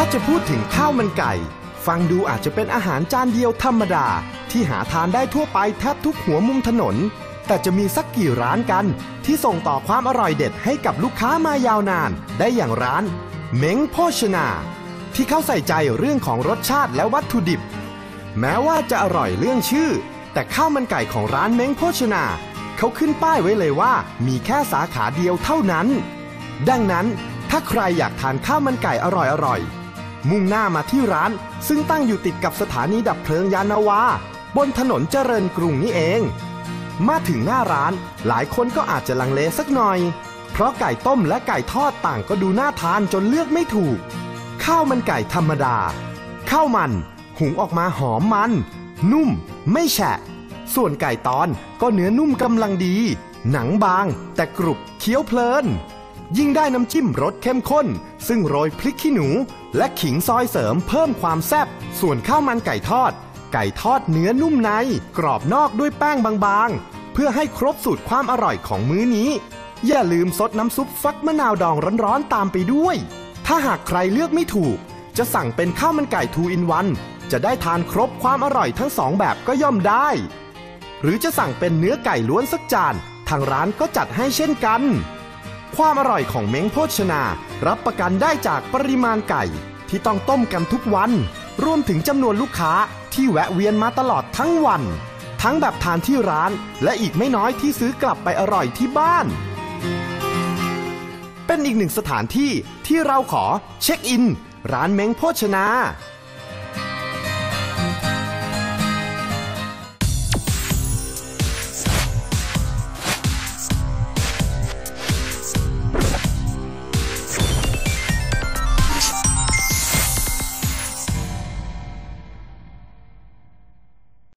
ถ้าจะพูดถึงข้าวมันไก่ ฟังดูอาจจะเป็นอาหารจานเดียวธรรมดา ที่หาทานได้ทั่วไปแทบทุกหัวมุมถนน แต่จะมีสักกี่ร้านกัน ที่ส่งต่อความอร่อยเด็ดให้กับลูกค้ามายาวนาน ได้อย่างร้านเม้งโภชนา ที่เขาใส่ใจเรื่องของรสชาติและวัตถุดิบ แม้ว่าจะอร่อยเรื่องชื่อ แต่ข้าวมันไก่ของร้านเม้งโภชนา เขาขึ้นป้ายไว้เลยว่า มีแค่สาขาเดียวเท่านั้น ดังนั้นถ้าใครอยากทานข้าวมันไก่อร่อยๆ มุ่งหน้ามาที่ร้าน ซึ่งตั้งอยู่ติดกับสถานีดับเพลิงยานนาวา บนถนนเจริญกรุงนี่เอง มาถึงหน้าร้านหลายคนก็อาจจะลังเลสักหน่อย เพราะไก่ต้มและไก่ทอดต่างก็ดูน่าทานจนเลือกไม่ถูก ข้าวมันไก่ธรรมดา ข้าวมัน หุงออกมาหอมมัน นุ่ม ไม่แฉะ ส่วนไก่ตอนก็เนื้อนุ่มกำลังดี หนังบาง แต่กรุบเคี้ยวเพลิน ยิ่งได้น้ำจิ้มรสเข้มข้น ซึ่งโรยพริกขี้หนู และขิงซอยเสริมเพิ่มความแซ่บส่วนข้าวมันไก่ทอด ไก่ทอดเนื้อนุ่มใน กรอบนอกด้วยแป้งบางๆ เพื่อให้ครบสูตรความอร่อยของมื้อนี้ อย่าลืมซดน้ำซุปฟักมะนาวดองร้อนๆตามไปด้วย ถ้าหากใครเลือกไม่ถูก จะสั่งเป็นข้าวมันไก่ทูอินวันจะได้ทานครบความอร่อยทั้งสองแบบก็ย่อมได้ หรือจะสั่งเป็นเนื้อไก่ล้วนสักจาน ทางร้านก็จัดให้เช่นกัน ความอร่อยของเม้งโภชนา รับประกันได้จากปริมาณไก่ ที่ต้องต้มกันทุกวัน รวมถึงจำนวนลูกค้าที่แวะเวียนมาตลอดทั้งวัน ทั้งแบบทานที่ร้านและอีกไม่น้อยที่ซื้อกลับไปอร่อยที่บ้าน เป็นอีกหนึ่งสถานที่ที่เราขอเช็คอิน ร้านเม้งโภชนา